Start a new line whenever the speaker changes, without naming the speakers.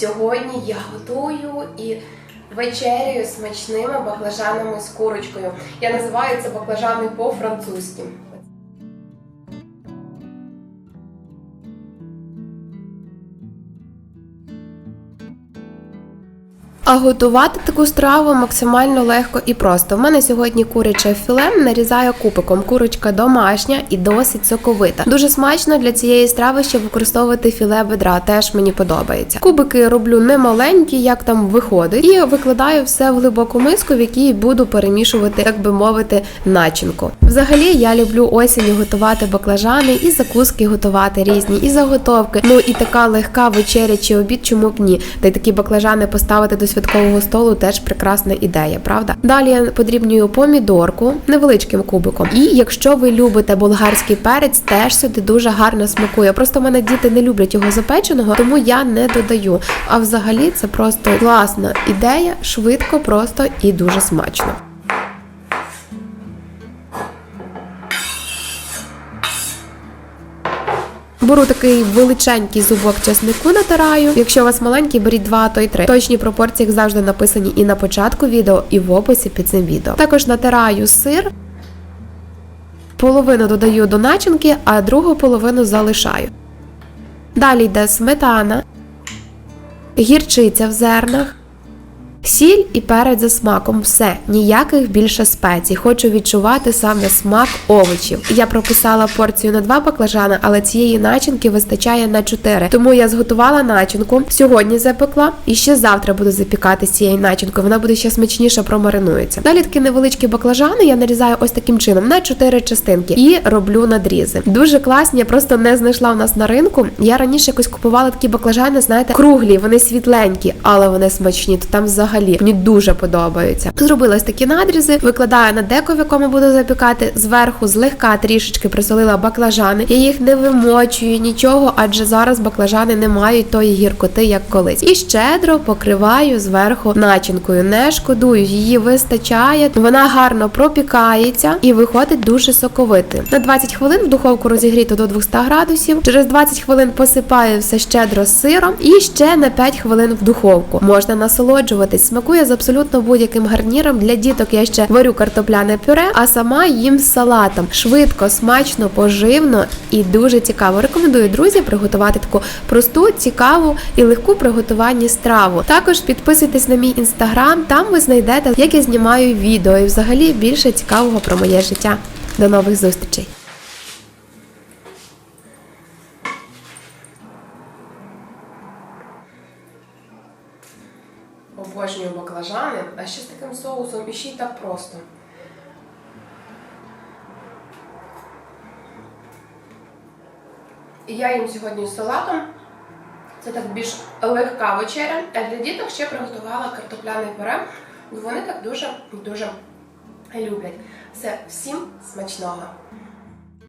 Сьогодні я готую і вечерюю смачними баклажанами з курочкою. Я називаю це баклажани по-французьки. А готувати таку страву максимально легко і просто. В мене сьогодні куряче філе нарізаю кубиком. Курочка домашня і досить соковита. Дуже смачно для цієї страви ще використовувати філе бедра. Теж мені подобається. Кубики роблю не маленькі, як там виходить, і викладаю все в глибоку миску, в якій буду перемішувати, як би мовити, начинку. Взагалі я люблю осінню готувати баклажани і закуски готувати різні, і заготовки. Ну і така легка вечеря чи обід, чому б ні? Та й такі баклажани поставити до святкового столу теж прекрасна ідея, правда? Далі я подрібнюю помідорку невеличким кубиком. І якщо ви любите болгарський перець, теж сюди дуже гарно смакує. Просто в мене діти не люблять його запеченого, тому я не додаю. А взагалі це просто класна ідея, швидко, просто і дуже смачно. Беру такий величенький зубок чеснику натираю. Якщо у вас маленький, беріть два, то й три. Точні пропорції як завжди написані і на початку відео, і в описі під цим відео. Також натираю сир. Половину додаю до начинки, а другу половину залишаю. Далі йде сметана, гірчиця в зернах, Сіль і перець за смаком, все, ніяких більше спецій. Хочу відчувати саме смак овочів. Я прописала порцію на два баклажани, але цієї начинки вистачає на чотири. Тому я зготувала начинку. Сьогодні запекла і ще завтра буду запікати з цією начинкою. Вона буде ще смачніше промаринується. Далі такі невеличкі баклажани я нарізаю ось таким чином на чотири частинки і роблю надрізи. Дуже класні, я просто не знайшла у нас на ринку. Я раніше якось купувала такі баклажани, знаєте, круглі, вони світленькі, але вони смачні. То там взагалі мені дуже подобаються. Зробила ось такі надрізи, викладаю на деко, в якому буду запікати. Зверху злегка трішечки присолила баклажани. Я їх не вимочую нічого, адже зараз баклажани не мають тої гіркоти, як колись. І щедро покриваю зверху начинкою. Не шкодую, її вистачає. Вона гарно пропікається і виходить дуже соковитим. На 20 хвилин в духовку розігріто до 200 градусів. Через 20 хвилин посипаю все щедро сиром і ще на 5 хвилин в духовку. Можна насолоджуватись. Смакує з абсолютно будь-яким гарніром. Для діток я ще варю картопляне пюре, а сама їм з салатом. Швидко, смачно, поживно і дуже цікаво. Рекомендую друзі приготувати таку просту, цікаву і легку приготуванні страву. Також підписуйтесь на мій інстаграм, там ви знайдете, як я знімаю відео і взагалі більше цікавого про моє життя. До нових зустрічей! Обожнюю баклажани, а ще з таким соусом і ще й так просто. Я їм сьогодні з салатом. Це так більш легка вечеря. А для діток ще приготувала картопляне пюре. Вони так дуже дуже люблять. Все, всім смачного!